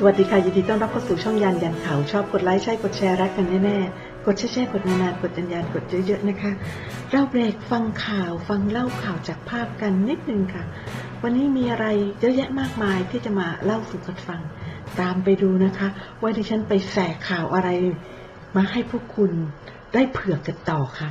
สวัสดีค่ะ ยินดีต้อนรับเข้าสู่ช่องยันยันเขาชอบกดไลค์ใช่กดแชร์รักกันแน่ๆ กดแชร์ๆกดนานๆกดยันยันกดเยอะๆนะคะ เราเบรกฟังข่าวฟังเล่าข่าวจากภาพกันนิดนึงค่ะ วันนี้มีอะไรเยอะแยะมากมายที่จะมาเล่าสู่กันฟัง ตามไปดูนะคะ ว่าดิฉันไปแสกข่าวอะไร มาให้พวกคุณได้เผือกกันต่อค่ะ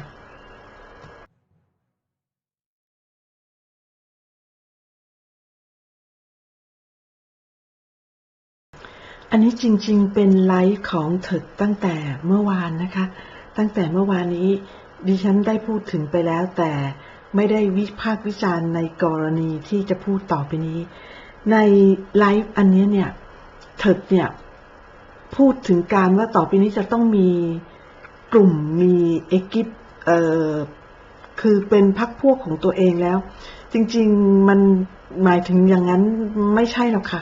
อันนี้จริงๆ เป็นไลฟ์ของเถิดตั้งแต่เมื่อวานนะคะ ตั้งแต่เมื่อวานนี้ดิฉันได้พูดถึงไปแล้วแต่ไม่ได้วิพากษ์วิจารณ์ในกรณีที่จะพูดต่อไปนี้ ในไลฟ์อันนี้เนี่ยเถิดเนี่ยพูดถึงการว่าต่อไปนี้จะต้องมีกลุ่มมีเอกิปเอ่อคือเป็นพักพวกของตัวเองแล้ว จริงๆมันหมายถึงอย่างนั้นไม่ใช่หรอกค่ะ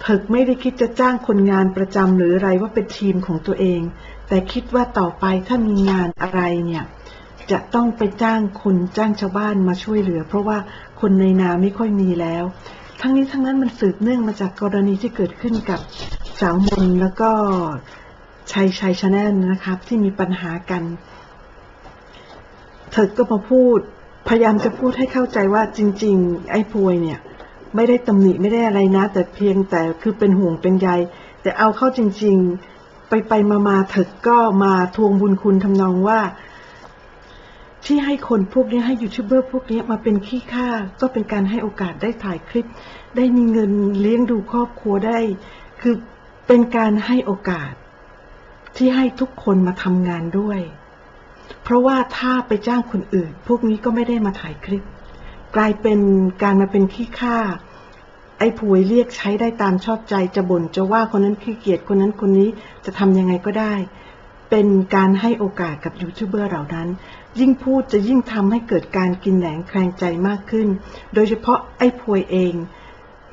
เถิกไม่ได้คิดจะจ้างคนงานประจำหรืออะไรว่าเป็นทีมของตัวเอง แต่คิดว่าต่อไปถ้ามีงานอะไรเนี่ยจะต้องไปจ้างคนจ้างชาวบ้านมาช่วยเหลือ เพราะว่าคนในนาไม่ค่อยมีแล้ว ทั้งนี้ทั้งนั้นมันสืบเนื่องมาจากกรณีที่เกิดขึ้นกับสาวมนแล้วก็ชัยชัยชาแนลนะครับ ที่มีปัญหากันเถิกก็มาพูด พยายามจะพูดให้เข้าใจว่าจริง ๆ ไอ้พวยเนี่ย ไม่ได้ตำหนิไม่ได้อะไรนะ แต่เพียงแต่คือเป็นห่วงเป็นใย แต่เอาเข้าจริง ๆ ไปไปมามาเถิดก็มาทวงบุญคุณทำนองว่า ที่ให้คนพวกนี้ให้ยูทูบเบอร์พวกนี้มาเป็นขี้ข้าก็เป็นการให้โอกาสได้ถ่ายคลิป ได้มีเงินเลี้ยงดูครอบครัวได้ คือเป็นการให้โอกาส ที่ให้ทุกคนมาทำงานด้วย เพราะว่าถ้าไปจ้างคนอื่น พวกนี้ก็ไม่ได้มาถ่ายคลิป กลายเป็นการมาเป็นขี้ข้าไอ้ผวยเรียกใช้ได้ตามชอบใจจะบ่นจะว่าคนนั้นขี้เกียจคนนั้นคนนี้จะทำยังไงก็ได้ เป็นการให้โอกาสกับยูทูบเบอร์เหล่านั้น ยิ่งพูดจะยิ่งทำให้เกิดการกินแหนงแคลงใจมากขึ้น โดยเฉพาะไอ้พวยเอง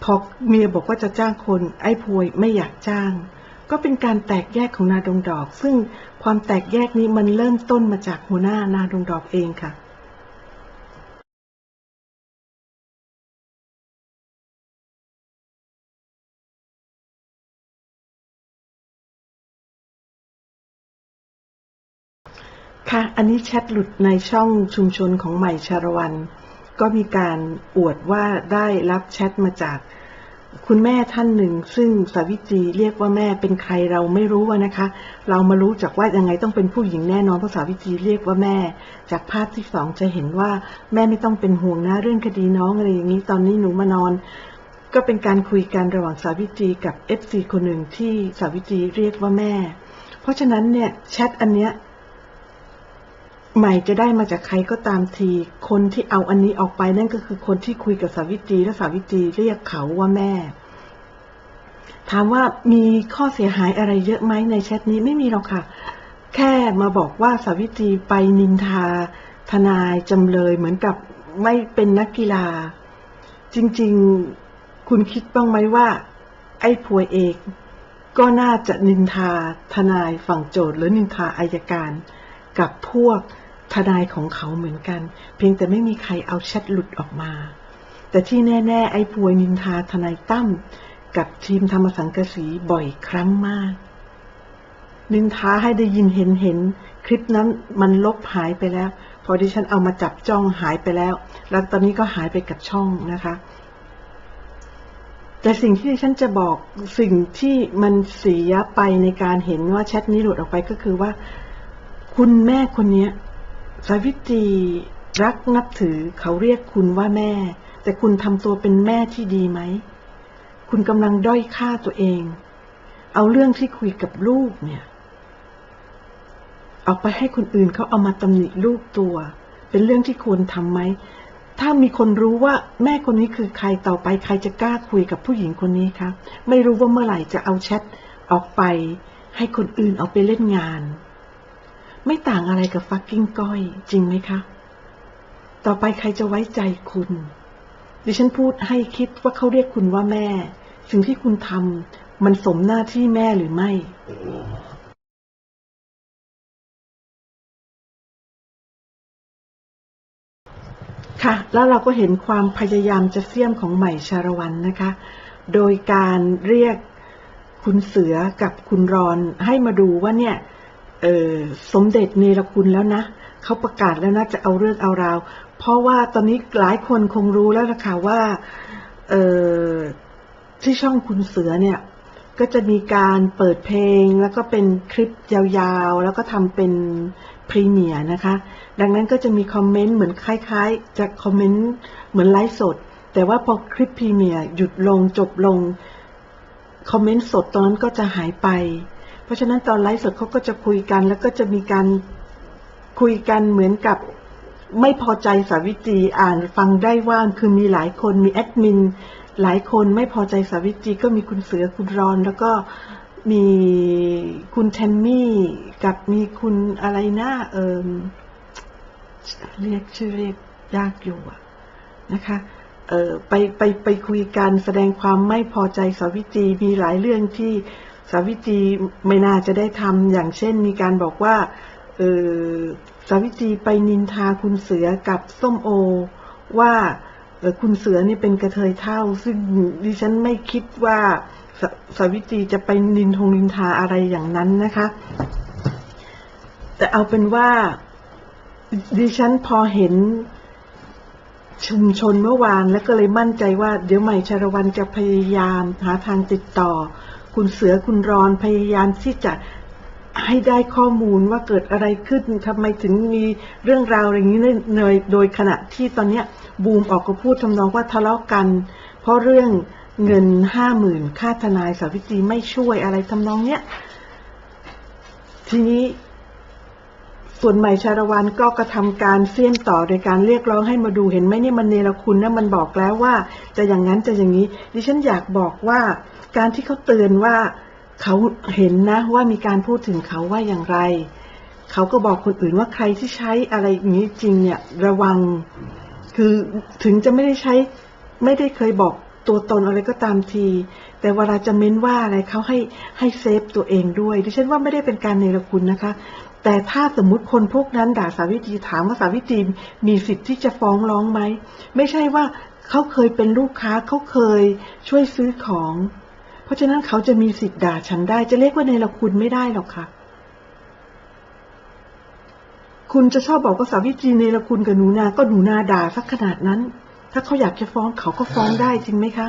พอเมียบอกว่าจะจ้างคน ไอ้พวยไม่อยากจ้าง ก็เป็นการแตกแยกของนาดงดอก ซึ่งความแตกแยกนี้มันเริ่มต้นมาจากหัวหน้านาดงดอกเองค่ะ อันนี้แชทหลุดในช่องชุมชนของใหม่ชาละวัน ก็มีการอวดว่าได้รับแชทมาจากคุณแม่ท่านหนึ่ง ซึ่งสาวิตรีเรียกว่าแม่เป็นใครเราไม่รู้นะคะ เรามารู้จากว่ายังไงต้องเป็นผู้หญิงแน่นอนเพราะสาวิตรีเรียกว่าแม่ จากภาพที่สองจะเห็นว่าแม่ไม่ต้องเป็นห่วงนะเรื่องคดีน้องอะไรอย่างนี้ตอนนี้หนูมานอน ก็เป็นการคุยกันระหว่างสาวิตรีกับเอฟซีคนหนึ่งที่สาวิตรีเรียกว่าแม่ เพราะฉะนั้นเนี่ยแชทอันเนี้ย ใหม่จะได้มาจากใครก็ตามที คนที่เอาอันนี้ออกไปนั่นก็คือคนที่คุยกับสาวิตรีและสาวิตรีเรียกเขาว่าแม่ ถามว่ามีข้อเสียหายอะไรเยอะไหมในแชทนี้ไม่มีหรอกค่ะ แค่มาบอกว่าสาวิตรีไปนินทา ทนายจำเลยเหมือนกับไม่เป็นนักกีฬา จริงๆคุณคิดบ้างไหมว่า ไอ้พวยเอกก็น่าจะนินทาทนายฝั่งโจทย์หรือนินทาอายการกับพวก ทนายของเขาเหมือนกัน เพียงแต่ไม่มีใครเอาแชทหลุดออกมา แต่ที่แน่ๆ ไอ้พวยนินทาทนายตั้มกับทีมธรรมสังกสีบ่อยครั้งมาก นินทาให้ได้ยินเห็นเห็น คลิปนั้นมันลบหายไปแล้ว พอดิฉันเอามาจับจ้องหายไปแล้ว แล้วตอนนี้ก็หายไปกับช่องนะคะแต่สิ่งที่ฉันจะบอกสิ่งที่มันเสียไปในการเห็นว่าแชทนี้หลุดออกไปก็คือว่า คุณแม่คนนี้ สาวิตรีรักนับถือเขาเรียกคุณว่าแม่ แต่คุณทำตัวเป็นแม่ที่ดีไหม คุณกำลังด้อยค่าตัวเอง เอาเรื่องที่คุยกับลูกเนี่ย เอาไปให้คนอื่นเขาเอามาตำหนิลูกตัว เป็นเรื่องที่ควรทำไหม ถ้ามีคนรู้ว่าแม่คนนี้คือใครต่อไปใครจะกล้าคุยกับผู้หญิงคนนี้คะ ไม่รู้ว่าเมื่อไหร่จะเอาแชทออกไป ให้คนอื่นเอาไปเล่นงาน ไม่ต่างอะไรกับฟักกิ้งก้อย จริงไหมคะ ต่อไปใครจะไว้ใจคุณ ดิฉันพูดให้คิดว่าเขาเรียกคุณว่าแม่ สิ่งที่คุณทำมันสมหน้าที่แม่หรือไม่ค่ะ แล้วเราก็เห็นความพยายามจะเสี่ยมของใหม่ชาละวันนะคะ โดยการเรียกคุณเสือกับคุณรอนให้มาดูว่าเนี่ย สมเด็จเนรคุณแล้วนะเขาประกาศแล้วนะจะเอาเรื่องเอาราว เพราะว่าตอนนี้หลายคนคงรู้แล้วล่ะคะว่าเออที่ช่องคุณเสือเนี่ย ก็จะมีการเปิดเพลงแล้วก็เป็นคลิปยาวๆ แล้วก็ทำเป็นพรีเมียร์นะคะ ดังนั้นก็จะมีคอมเมนต์เหมือนคล้ายๆ จะคอมเมนต์เหมือนไลฟ์สด แต่ว่าพอคลิปพรีเมียร์หยุดลงจบลง คอมเมนต์สดตอนนั้นก็จะหายไป เพราะฉะนั้นตอนไลฟ์สดเขาก็จะคุยกัน แล้วก็จะมีการคุยกันเหมือนกับไม่พอใจสาวิตรีอ่านฟังได้ว่างคือมีหลายคนมีแอดมินหลายคนไม่พอใจสาวิตรีก็มีคุณเสือคุณรอน แล้วก็มีคุณแทนมี่กับมีคุณอะไรนะเออเรียกชื่อเรียกยากอยู่อะนะคะเออไปไปไปคุยกันแสดงความไม่พอใจสาวิตรีมีหลายเรื่องที่ สาวิตรีไม่น่าจะได้ทำอย่างเช่นมีการบอกว่าเออสาวิตรีไปนินทาคุณเสือกับส้มโอ ว่าคุณเสือนี่เป็นกระเทยเท่า ซึ่งดิฉันไม่คิดว่าสสาวิตรีจะไปนินทงนินทาอะไรอย่างนั้นนะคะ แต่เอาเป็นว่าดิฉันพอเห็นชุมชนเมื่อวานแล้วก็เลยมั่นใจว่า เดี๋ยวใหม่ชารวันจะพยายามหาทางติดต่อ คุณเสือคุณรอนพยายามที่จะให้ได้ข้อมูลว่าเกิดอะไรขึ้นทำไมถึงมีเรื่องราวอะไรอย่างนี้ในยโดยขณะที่ตอนเนี้ยบูมออกก็พูดทำนองว่าทะเลาะกัน เพราะเรื่องเงินห้าหมื่นค่าทนายสาวิตรีไม่ช่วยอะไรทำนองเนี้ยทีนี้ส่วนใหม่ชาละวันก็กระทำการเสี้ยนต่อโดยการเรียกร้องให้มาดูเห็นไหมเนี่ยมันเนรคุณนะมันบอกแล้วว่า จะอย่างนั้นจะอย่างนี้ ดิฉันอยากบอกว่า การที่เขาเตือนว่าเขาเห็นนะว่ามีการพูดถึงเขาว่าอย่างไร เขาก็บอกคนอื่นว่าใครที่ใช้อะไรอย่างนี้จริงเนี่ยระวัง คือถึงจะไม่ได้ใช้ไม่ได้เคยบอกตัวตนอะไรก็ตามที แต่เวลาจะเม้นว่าอะไรเขาให้ให้เซฟตัวเองด้วย ดิฉันว่าไม่ได้เป็นการเนรคุณนะคะ แต่ถ้าสมมุติคนพวกนั้นด่าสาวิตรีถามว่าสาวิตรีมีสิทธิ์ที่จะฟ้องร้องไหม ไม่ใช่ว่าเขาเคยเป็นลูกค้าเขาเคยช่วยซื้อของ เพราะฉะนั้นเขาจะมีสิทธิ์ด่าฉันได้ จะเรียกว่าเนรคุณไม่ได้หรอกค่ะ คุณจะชอบบอกว่าสาวิตรีเนรคุณกับหนูนา ก็หนูนาด่าสักขนาดนั้น ถ้าเขาอยากจะฟ้องเขาก็ฟ้องได้จริงไหมคะ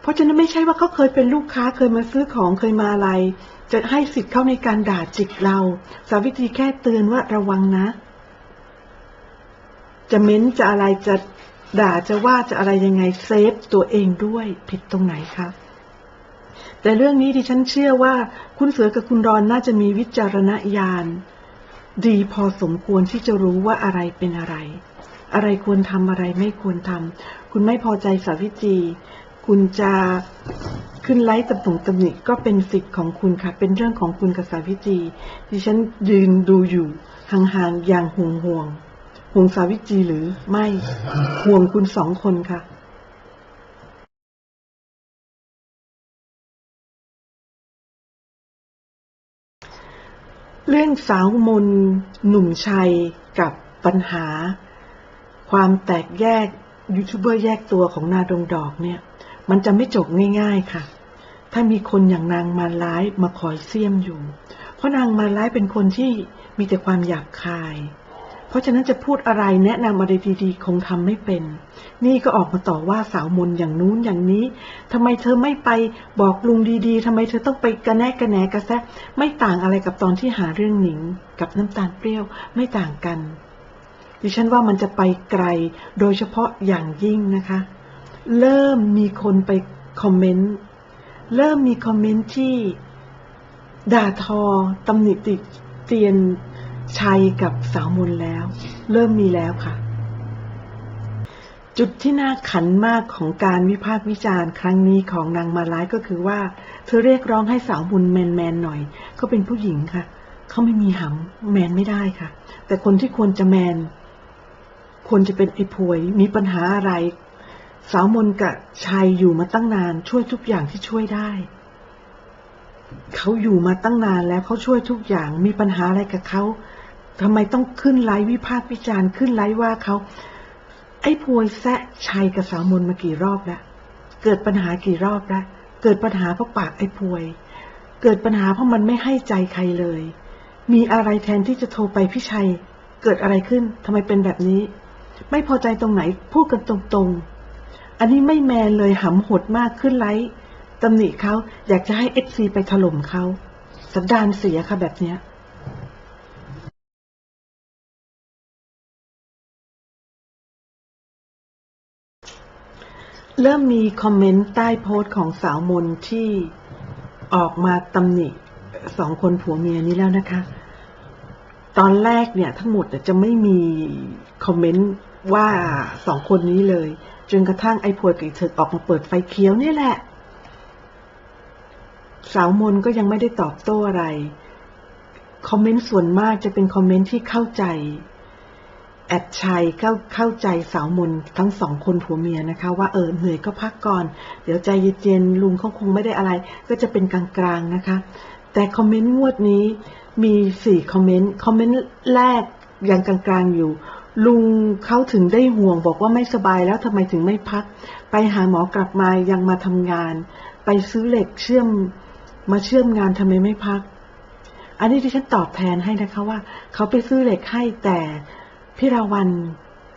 เพราะฉะนั้นไม่ใช่ว่าเขาเคยเป็นลูกค้าเคยมาซื้อของเคยมาอะไร จะให้สิทธิ์เขาในการด่าจิกเรา สาวิตรีแค่เตือนว่าระวังนะ จะเม้นจะอะไรจะด่าจะว่าจะอะไรยังไงเซฟตัวเองด้วยผิดตรงไหนคะ แต่เรื่องนี้ดิฉันเชื่อว่าคุณเสือกับคุณรอนน่าจะมีวิจารณญาณ ดีพอสมควรที่จะรู้ว่าอะไรเป็นอะไร อะไรควรทำอะไรไม่ควรทำคุณไม่พอใจสาวิตรีคุณจะขึ้นไลฟ์ตำหนงตำหนิก็เป็นสิทธิ์ของคุณค่ะ เป็นเรื่องของคุณกับสาวิตรีดิฉันยืนดูอยู่ห่างๆอย่างห่วงห่วงห่วงสาวิตรีหรือไม่ห่วงคุณสองคนค่ะ เรื่องสาวมน หนุ่มชัยกับปัญหา ความแตกแยกยูทูบเบอร์แยกตัวของนาดงดอกเนี่ย มันจะไม่จบง่าย ๆค่ะ ถ้ามีคนอย่างนางมาร้ายมาคอยเสียมอยู่ เพราะนางมาร้ายเป็นคนที่มีแต่ความหยาบคาย เพราะฉะนั้นจะพูดอะไรแนะนำอะไรดีๆ คงทำไม่เป็น นี่ก็ออกมาต่อว่าสาวมนอย่างนู้นอย่างนี้ทำไมเธอไม่ไปบอกลุงดีๆทำไมเธอต้องไปกระแนะกระแหนกระแซะไม่ต่างอะไรกับตอนที่หาเรื่องหนิง กับน้ำตาลเปรี้ยวไม่ต่างกัน ดิฉันว่ามันจะไปไกลโดยเฉพาะอย่างยิ่งนะคะ เริ่มมีคนไปคอมเมนต์เริ่มมีคอมเมนต์ที่ด่าทอตำหนิติเตียน ชัยกับสาวมนแล้ว เริ่มมีแล้วค่ะ จุดที่น่าขันมากของการวิพากษ์วิจารณ์ครั้งนี้ของนางมาลายก็คือว่า เธอเรียกร้องให้สาวมุนแมนแมนๆหน่อยเขาเป็นผู้หญิงค่ะ เขาไม่มีหำแมนไม่ได้ค่ะ แต่คนที่ควรจะแมนควรจะเป็นไอ้พวยมีปัญหาอะไรสาวมนกับชัยอยู่มาตั้งนานช่วยทุกอย่างที่ช่วยได้ เขาอยู่มาตั้งนานแล้วเขาช่วยทุกอย่างมีปัญหาอะไรกับเขา ทำไมต้องขึ้นไลฟ์วิพากษ์วิจารณ์ขึ้นไลฟ์ว่าเขาไอ้พวยแซะชัยกับสาวมนมากี่รอบแล้วเกิดปัญหากี่รอบแล้วเกิดปัญหาเพราะปากไอ้พวย เกิดปัญหาเพราะมันไม่ให้ใจใครเลย มีอะไรแทนที่จะโทรไปพี่ชัย เกิดอะไรขึ้นทำไมเป็นแบบนี้ ไม่พอใจตรงไหนพูดกันตรงๆ อันนี้ไม่แมนเลยหำหดมากขึ้นไลฟ์ตำหนิเขาอยากจะให้เอฟซีไปถล่มเขาสันดานเสียค่ะแบบเนี้ย เริ่มมีคอมเมนต์ใต้โพสต์ของสาวมนที่ออกมาตำหนิสองคนผัวเมียนี้แล้วนะคะ ตอนแรกเนี่ยทั้งหมดจะไม่มีคอมเมนต์ว่าสองคนนี้เลย จนกระทั่งไอ้พวยกับไอ้เถิกออกมาเปิดไฟเขียวนี่แหละ สาวมนก็ยังไม่ได้ตอบโต้อะไร คอมเมนต์ส่วนมากจะเป็นคอมเมนต์ที่เข้าใจ แอดชัยเข้าเข้าใจสาวมนทั้งสองคนผัวเมียนะคะ ว่าเออเหนื่อยก็พักก่อน เดี๋ยวใจเย็นๆลุงเขาคงไม่ได้อะไร ก็จะเป็นกลางๆนะคะ แต่คอมเมนต์งวดนี้มีสี่คอมเมนต์คอมเมนต์แรกยังกลางๆอยู่ ลุงเขาถึงได้ห่วงบอกว่าไม่สบายแล้วทำไมถึงไม่พัก ไปหาหมอกลับมายังมาทำงาน ไปซื้อเหล็กเชื่อมมาเชื่อมงานทำไมไม่พัก อันนี้ที่ฉันตอบแทนให้นะคะว่า เขาไปซื้อเหล็กให้แต่ พี่ราวัน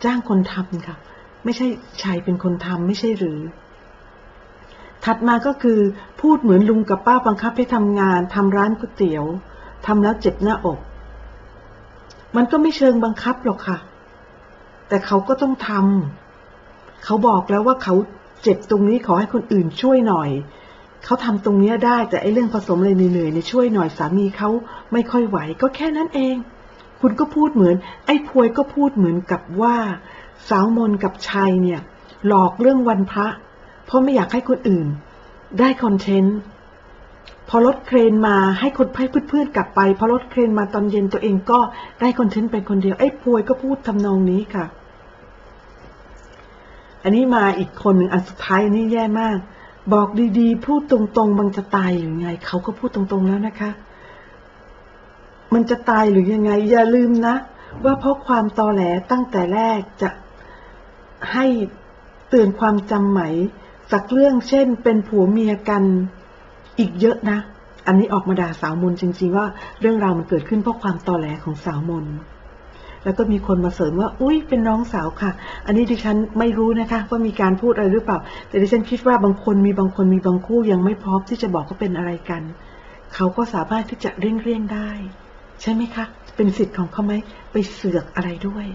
จ้างคนทำค่ะ ไม่ใช่ชัยเป็นคนทำไม่ใช่หรือ ถัดมาก็คือพูดเหมือนลุงกับป้าบังคับให้ทำงานทำร้านก๋วยเตี๋ยวทำแล้วเจ็บหน้าอก มันก็ไม่เชิงบังคับหรอกค่ะ แต่เขาก็ต้องทำเขาบอกแล้วว่าเขาเจ็บตรงนี้ขอให้คนอื่นช่วยหน่อย เขาทำตรงเนี้ยได้แต่ไอ้เรื่องผสมอะไรเหนื่อยๆเนี่ยช่วยหน่อยสามีเขาไม่ค่อยไหวก็แค่นั้นเอง คุณก็พูดเหมือน ไอ้พวยก็พูดเหมือนกับว่า สาวมนกับชัยเนี่ย หลอกเรื่องวันพระ เพราะไม่อยากให้คนอื่น ได้คอนเทนต์พอรถเครนมาให้คนให้เพื่อนๆกลับไป พอรถเครนมาตอนเย็นตัวเองก็ได้คอนเทนต์เป็นคนเดียวไอ้พวยก็พูดทำนองนี้ค่ะ อันนี้มาอีกคนหนึ่งอันสุดท้ายนนี้แย่มาก บอกดีๆ พูดตรงๆบางจะตายหรือไง เขาก็พูดตรงๆแล้วนะคะ มันจะตายหรือยังไง อย่าลืมนะ ว่าเพราะความตอแหลตั้งแต่แรกจะให้เตือนความจำไหม สักเรื่องเช่น เป็นผัวเมียกันอีกเยอะนะ อันนี้ออกมาด่าสาวมนจริงๆว่าเรื่องราวมันเกิดขึ้นเพราะความตอแหลของสาวมนแล้วก็มีคนมาเสริมว่า อุ้ยเป็นน้องสาวค่ะ อันนี้ดิฉันไม่รู้นะคะว่ามีการพูดอะไรหรือเปล่า แต่ดิฉันคิดว่าบางคนมีบางคนมีบางคู่ยังไม่พร้อมที่จะบอกว่าเป็นอะไรกัน เขาก็สามารถที่จะเลี่ยงได้ ใช่ไหมคะ เป็นสิทธิ์ของเขาไหมไปเสือกอะไรด้วย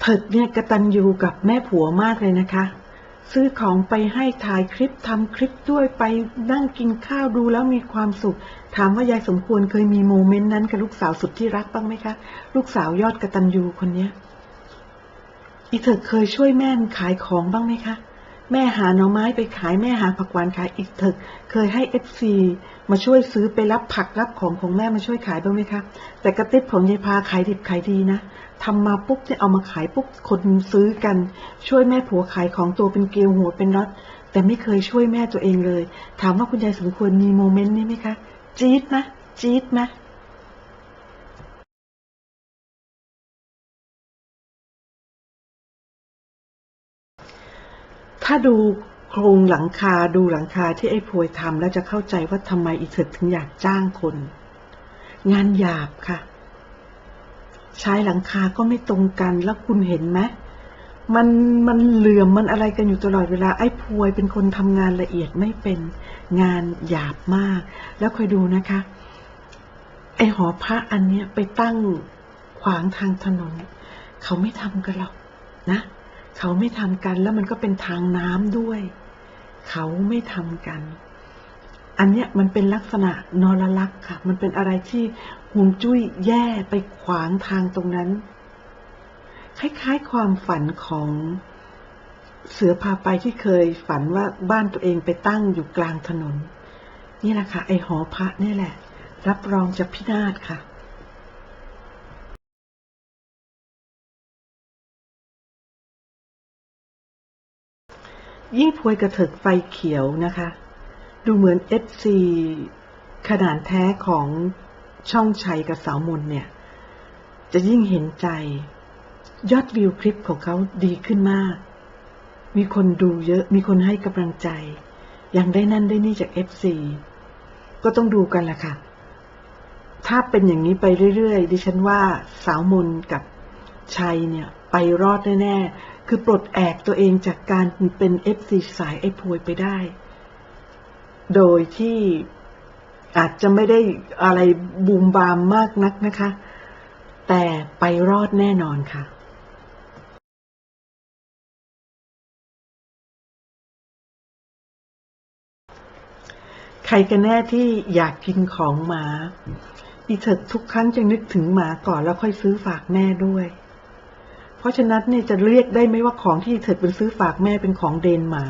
เถิดเนี่ยกระตันยูกับแม่ผัวมากเลยนะคะ ซื้อของไปให้ถ่ายคลิปทำคลิปด้วยไปนั่งกินข้าวดูแล้วมีความสุข ถามว่ายายสมควรเคยมีโมเมนต์นั้นกับลูกสาวสุดที่รักบ้างไหมคะ ลูกสาวยอดกระตันยูคนเนี้ยอีเถิดเคยช่วยแม่ขายของบ้างไหมคะ แม่หาหน่อไม้ไปขายแม่หาผักหวานขายอีกเถิกเคยให้เอฟซีมาช่วยซื้อไปรับผักรับของของแม่มาช่วยขายบ้างไหมคะ แต่กระติบของยายพาขายดิบขายดีนะทำมาปุ๊บเนี่ยเอามาขายปุ๊บคนซื้อกัน ช่วยแม่ผัวขายของตัวเป็นเกลียวหัวเป็นน็อตแต่ไม่เคยช่วยแม่ตัวเองเลย ถามว่าคุณยายสมควรมีโมเมนต์นี้ไหมคะ จี๊ดไหมจี๊ดไหม ถ้าดูโครงหลังคาดูหลังคาที่ไอ้พวยทำแล้วจะเข้าใจว่าทำไมอีเถิดถึงอยากจ้างคน งานหยาบค่ะ ใช้หลังคาก็ไม่ตรงกันแล้วคุณเห็นไหมมันมันเหลื่อมมันอะไรกันอยู่ตลอดเวลาไอ้พวยเป็นคนทำงานละเอียดไม่เป็นงานหยาบมาก แล้วคอยดูนะคะ ไอ้หอพระอันเนี้ยไปตั้งขวางทางถนน เขาไม่ทำกันหรอกนะ เขาไม่ทำกันแล้วมันก็เป็นทางน้ำด้วย เขาไม่ทำกัน อันเนี้ยมันเป็นลักษณะนรลักษ์ค่ะ มันเป็นอะไรที่ห่วงจุ้ยแย่ไปขวางทางตรงนั้น คล้ายๆความฝันของเสือพาไปที่เคยฝันว่าบ้านตัวเองไปตั้งอยู่กลางถนน นี่แหละค่ะไอหอพระนี่แหละ รับรองจะพินาศค่ะ ยิ่งพวยกระเถิกไฟเขียวนะคะ ดูเหมือนเอฟซีขนาดแท้ของช่องชัยกับสาวมนเนี่ย จะยิ่งเห็นใจ ยอดวิวคลิปของเขาดีขึ้นมาก มีคนดูเยอะมีคนให้กำลังใจ ยังได้นั่นได้นี่จาก FC ก็ต้องดูกันแหละค่ะ ถ้าเป็นอย่างนี้ไปเรื่อยๆ ดิฉันว่าสาวมนกับ ชัยเนี่ยไปรอดแน่ๆ คือปลดแอกตัวเองจากการเป็น FC สายไอ้พวยไปได้ โดยที่อาจจะไม่ได้อะไรบูมบามมากนักนะคะ แต่ไปรอดแน่นอนค่ะใครกันแน่ที่อยากกินของหมาอีเถิดทุกครั้งจะนึกถึงหมาก่อนแล้วค่อยซื้อฝากแม่ด้วย ราะฉะนั้นเนี่ยจะเรียกได้ไหมว่าของที่เถิดเป็นซื้อฝากแม่เป็นของเดนหมา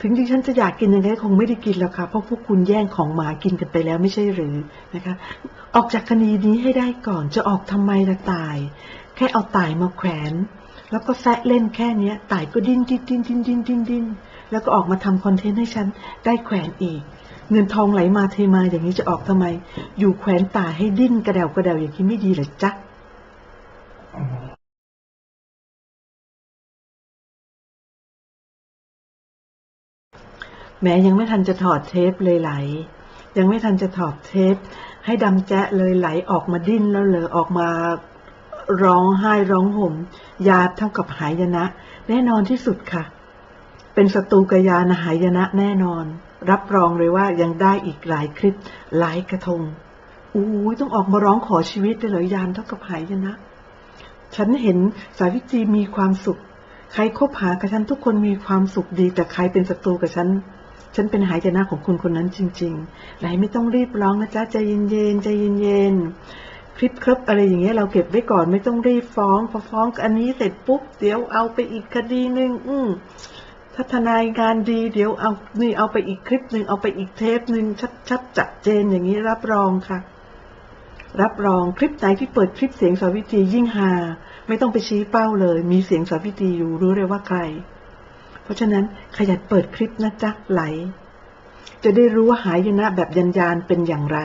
ถึงดิฉันจะอยากกินยังไงคงไม่ได้กินแล้วค่ะ เพราะพวกคุณแย่งของหมากินกันไปแล้วไม่ใช่หรือนะคะ ออกจากคดีนี้ให้ได้ก่อนจะออกทำไมละตาย แค่เอาตายมาแขวน แล้วก็แซะเล่นแค่เนี้ยตายก็ดิ้นดิ้นดิ้นดิ้นดิ้นดิ้นดิ้นแล้วก็ออกมาทำคอนเทนต์ให้ฉันได้แขวนอีก เงินทองไหลมาเทมาอย่างนี้จะออกทำไม อยู่แขวนตายให้ดิ้นกระเดวกระเดวอย่างนี้ไม่ดีหรอจ๊ะ แม้ยังไม่ทันจะถอดเทปเลยไหล ยังไม่ทันจะถอดเทป ให้ดำแจ๊ะเลยไหลออกมาดิ้นแล้วเลยออกมาร้องไห้ร้องห่มยาเท่ากับหายนะ แน่นอนที่สุดค่ะ เป็นศัตรูกบยานหายนะแน่นอน รับรองเลยว่ายังได้อีกหลายคลิปหลายกระทงอู้ยต้องออกมาร้องขอชีวิตเลยเหรอยานเท่ากับหายนะ ฉันเห็นสาวิตรีมีความสุข ใครคบหากับฉันทุกคนมีความสุขดี แต่ใครเป็นศัตรูกับฉัน ฉันเป็นหายนะของคุณคนนั้นจริงๆไหนไม่ต้องรีบร้องนะจ๊ะใจเย็นๆใจเย็นๆคลิปครับอะไรอย่างเงี้ยเราเก็บไว้ก่อนไม่ต้องรีบฟ้องพอฟ้องอันนี้เสร็จปุ๊บเดี๋ยวเอาไปอีกคดีหนึ่งอืมถ้าทนายงานดีเดี๋ยวเอานี่เอาไปอีกคลิปหนึ่งเอาไปอีกเทปหนึ่งชัดๆจัดเจนอย่างนี้รับรองค่ะ รับรองคลิปไหนที่เปิดคลิปเสียงสาวิตรียิ่งฮาไม่ต้องไปชี้เป้าเลย มีเสียงสาวิตรีอยู่รู้เลยว่าใคร ราะฉะนั้นขยันเปิดคลิปนะจ๊ะไหล จะได้รู้ว่าหายนะแบบยันยานเป็นอย่างไร